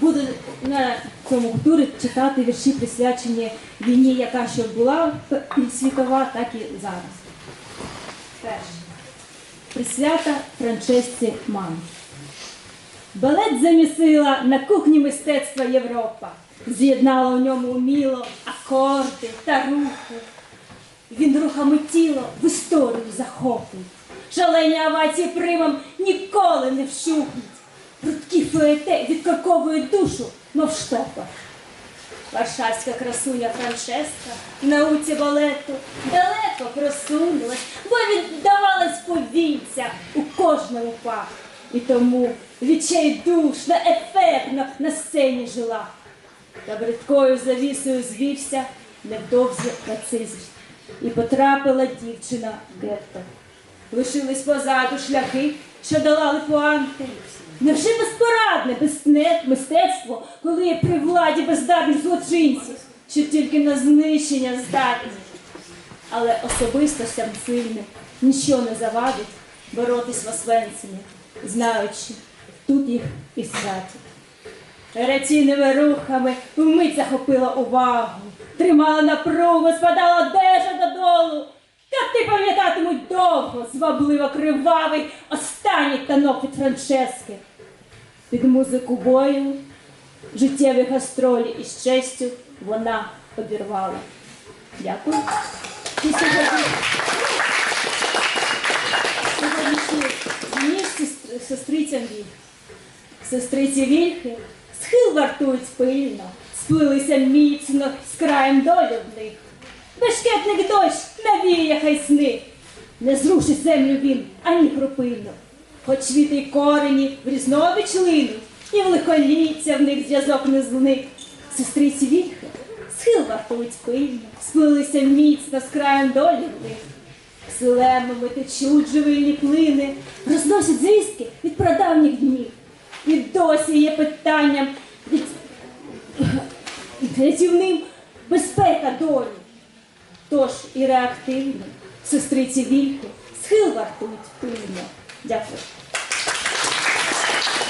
буду на цьому турі читати вірші, присвячені війні, яка що була світова, так і зараз. Перше. Присвята Франчесці Ман. Балет замісила на кухні мистецтва Європа. З'єднала у ньому уміло акорди та рухи. Він рухами тіло в історію захопив. Шалені авації примам ніколи не вщухнуть. Прудкі фуете відкорковує душу, мов штопор. Варшавська красуня Франческа науці балету далеко просунулась, бо віддавалась повінця у кожному пах. І тому відчайдушно, ефектно на сцені жила. Та бридкою завісою звівся невдовзі нацизм. І потрапила дівчина в гетто. Лишились позаду шляхи, що долали пуанти. Невже безпорадне безсне- мистецтво, коли при владі бездарних злочинців, що тільки на знищення здатні? Але особистостям сильним нічого не завадить боротись в Освенцимі, знаючи, тут їх і святять. Раційними рухами вмить захопила увагу, тримала напругу, спадала одежа додолу. Кати пам'ятатимуть довго, звабливо кривавий останній танок від Франчески. Під музику бою, життєві гастролі із честю вона обірвала. Дякую. І сьогодні, сьогоднішній ніж сестри- сестрицям вільх. Сестриці вільхи схил вартують пильно, сплилися міцно з краєм долі в них. Бешкетник дощ навіє хай сни, не зрушить землю він ані кропильно. Хоч віти й корені в різновіч линуть, і в лихоліття в них зв'язок не зник. Сестриці вільхи схил вартують пильно, сплилися міцно з краєм долі в них. Ксилемами течуть живильні плини, розносять звістки від прадавніх днів. І досі є питанням від рятівним безпека долі. Тож і реактивно, сестриці вільки, схил вартують пильно. Дякую.